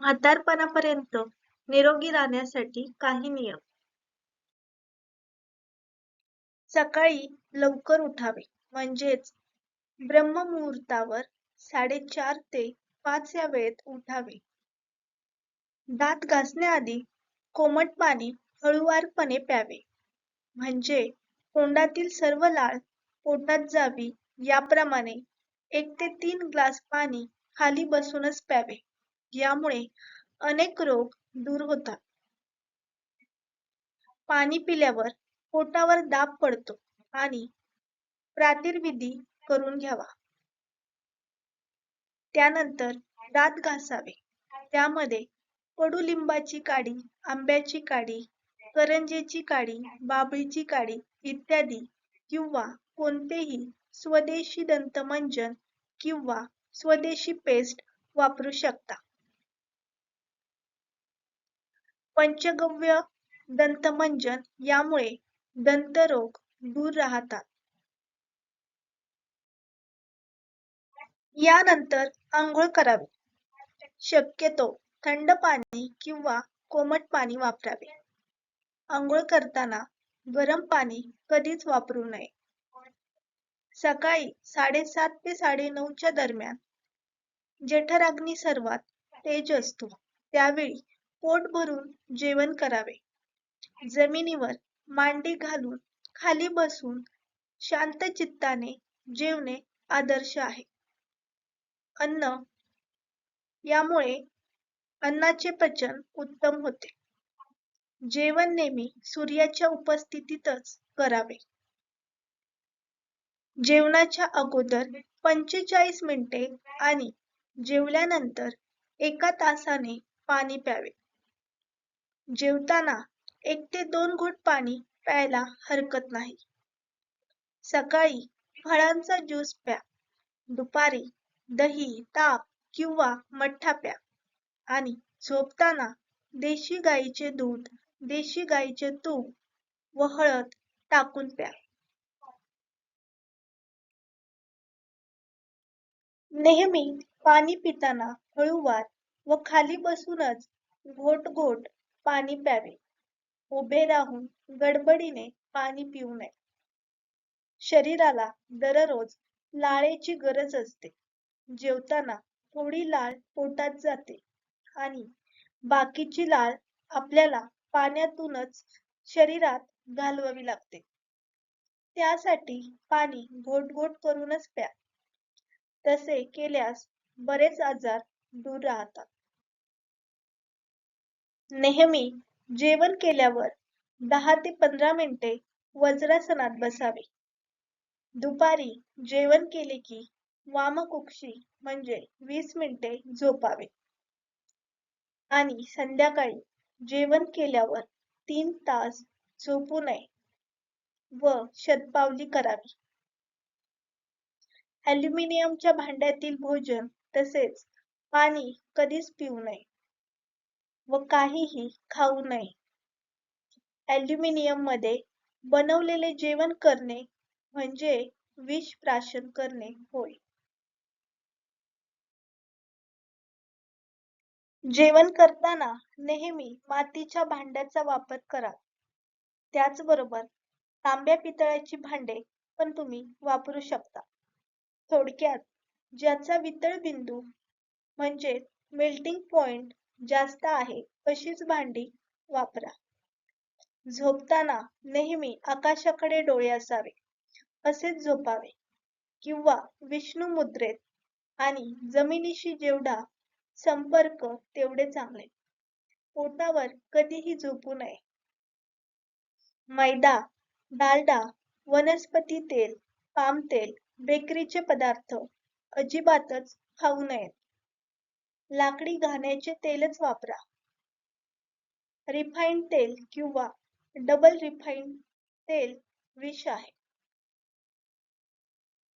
म्हातारपणापर्यंत निरोगी राहण्यासाठी काही नियम. सकाळी लवकर उठावे. म्हणजेच ब्रह्ममुहूर्तावर साडेचार ते पाच या वेळेत उठावे. दात घासण्याआधी कोमट पाणी हळुवारपणे प्यावे. म्हणजे तोंडातील सर्व लाळ पोटात जावी याप्रमाणे एक ते तीन ग्लास पाणी खाली बसूनच प्यावे. यामुळे अनेक रोग दूर होतात. पाणी पिल्यावर पोटावर दाब पडतो आणि प्रातिर्विधी करून घ्यावा. त्यानंतर दात घासावे. त्यामध्ये कडुलिंबाची काडी आंब्याची काडी करंजेची काडी बाबळीची काडी इत्यादी किंवा कोणतेही स्वदेशी दंतमंजन किंवा स्वदेशी पेस्ट वापरू शकता. पंचगव्य दंतमंजन यामुळे दंतरोग दूर राहतात. यानंतर आंघोळ करावी. शक्यतो थंड पाणी किंवा कोमट पाणी वापरावे. आंघोळ करताना गरम पाणी कधीच वापरू नये. सकाळी साडेसात ते साडेनऊच्या दरम्यान जठराग्नी सर्वात तेज असतो त्यावेळी पोट भरून जेवण करावे. जमिनीवर मांडी घालून खाली बसून शांत चित्ताने जेवणे आदर्श आहे. अन्न यामुळे अन्नाचे पचन उत्तम होते. जेवण नेहमी सूर्याच्या उपस्थितीतच करावे. जेवणाच्या अगोदर पंचेचाळीस मिनिटे आणि जेवल्यानंतर एका तासाने पाणी प्यावे. जेवताना एक ते दोन घोट पाणी प्यायला हरकत नाही. सकाळी फळांचा ज्यूस प्या. दुपारी दही ताप किंवा मठ्ठा प्या. आणि झोपताना देशी गाईचे दूध देशी गाईचे तूप व हळद टाकून प्या. नेहमी पाणी पिताना हळूवार व खाली बसूनच घोट घोट पाणी प्यावे. उभे राहून गडबडीने पाणी पिऊ नये. शरीराला दररोज लाळेची गरज असते. जेवताना थोडी लाळ पोटात जाते आणि बाकीची लाळ आपल्याला पाण्यातूनच शरीरात घालवावी लागते. त्यासाठी पाणी घोट घोट करूनच प्या. तसे केल्यास बरेच आजार दूर राहतात. नेहमी जेवण केल्यावर दहा ते पंधरा मिनिटे वज्रासनात बसावे. दुपारी जेवण केले की वामकुक्षी म्हणजे वीस मिनिटे झोपावे. आणि संध्याकाळी जेवण केल्यावर तीन तास झोपू नये व शतपावली करावी. ॲल्युमिनियमच्या भांड्यातील भोजन तसेच पाणी कधीच पिऊ नये. व काहीही खाऊ नये. Aluminium मध्ये बनवलेले जेवण करणे म्हणजे विष प्राशन करणे होय. जेवण करताना नेहमी मातीच्या भांड्याचा वापर करा. त्याचबरोबर तांब्या पितळाची भांडे पण तुम्ही वापरू शकता. थोडक्यात ज्याचा वितळ बिंदू म्हणजे मेल्टिंग पॉइंट जास्त आहे अशीच भांडी वापरा. झोपताना नेहमी आकाशाकडे डोळे असावे असेच झोपावे. किंवा विष्णू मुद्रेत आणि जमिनीशी जेवढा संपर्क तेवढे चांगले. पोटावर कधीही झोपू नये. मैदा डालडा वनस्पती तेल पाम तेल बेकरीचे पदार्थ अजिबातच खाऊ नयेत. लाकडी घाण्याचे तेलच वापरा. रिफाईंड तेल किंवा डबल रिफाईंड तेल विष आहे.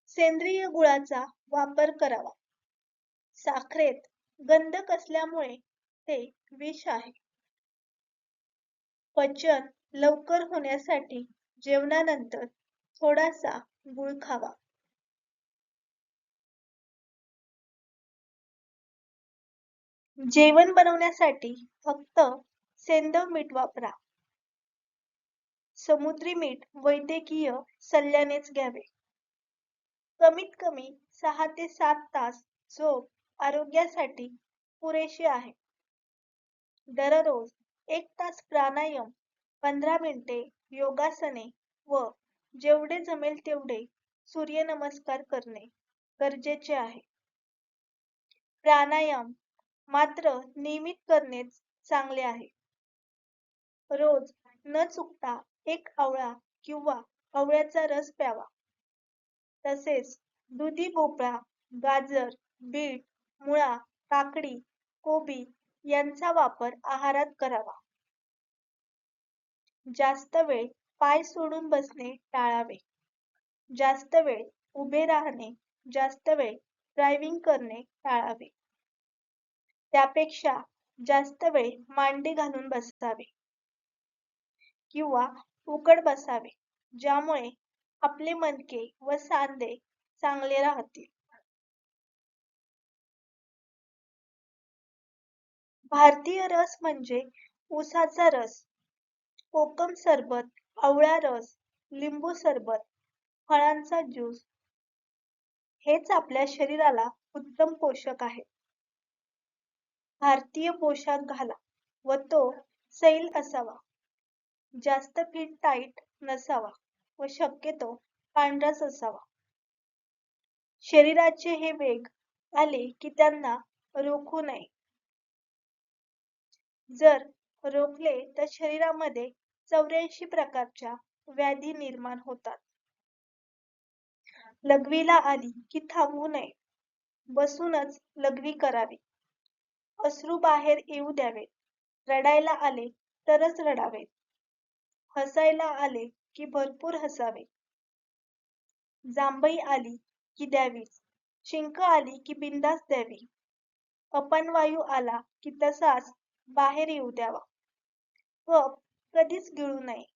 सेंद्रिय गुळाचा वापर करावा. साखरेत गंधक असल्यामुळे ते विष आहे. पचन लवकर होण्यासाठी जेवणानंतर थोडासा गुळ खावा. जेवण बनवण्यासाठी फक्त सेंधव मीठ वापरा. समुद्री मीठ वैद्यकीय सल्ल्यानेच घ्यावे. कमीत कमी सहा ते सात तास झोप आरोग्यासाठी पुरेशी आहे. दररोज एक तास प्राणायाम पंधरा मिनिटे योगासने व जेवढे जमेल तेवढे सूर्यनमस्कार करणे गरजेचे आहे. प्राणायाम मात्र नियमित करणेच चांगले आहे. रोज न चुकता एक आवळा किंवा आवळ्याचा रस प्यावा. तसेच दुधी भोपळा गाजर बीट मुळा काकडी कोबी यांचा वापर आहारात करावा. जास्त वेळ पाय सोडून बसणे टाळावे. जास्त वेळ उभे राहणे जास्त वेळ ड्रायव्हिंग करणे टाळावे. त्यापेक्षा जास्त वेळ मांडी घालून बसावे किंवा उकड बसावे ज्यामुळे आपले मणके व सांधे चांगले राहतील. भारतीय रस म्हणजे उसाचा रस कोकम सरबत आवळा रस लिंबू सरबत फळांचा ज्यूस. हेच आपल्या शरीराला उत्तम पोषक आहे. भारतीय पोशाख घाला व तो सैल असावा. जास्त फिट टाईट नसावा व शक्यतो पांढराच असावा. शरीराचे हे वेग आले की त्यांना रोखू नये. जर रोखले तर शरीरामध्ये चौऱ्याऐंशी प्रकारच्या व्याधी निर्माण होतात. लघवीला आली की थांबू नये. बसूनच लघवी करावी. अश्रू बाहेर येऊ द्यावे रडायला आले तरच रडावे हसायला आले की भरपूर हसावे जांभई आली की द्यावीच. शिंक आली की बिंदास द्यावी. अपनवायू आला की तसाच बाहेर येऊ द्यावा. कप कधीच गिळू नये.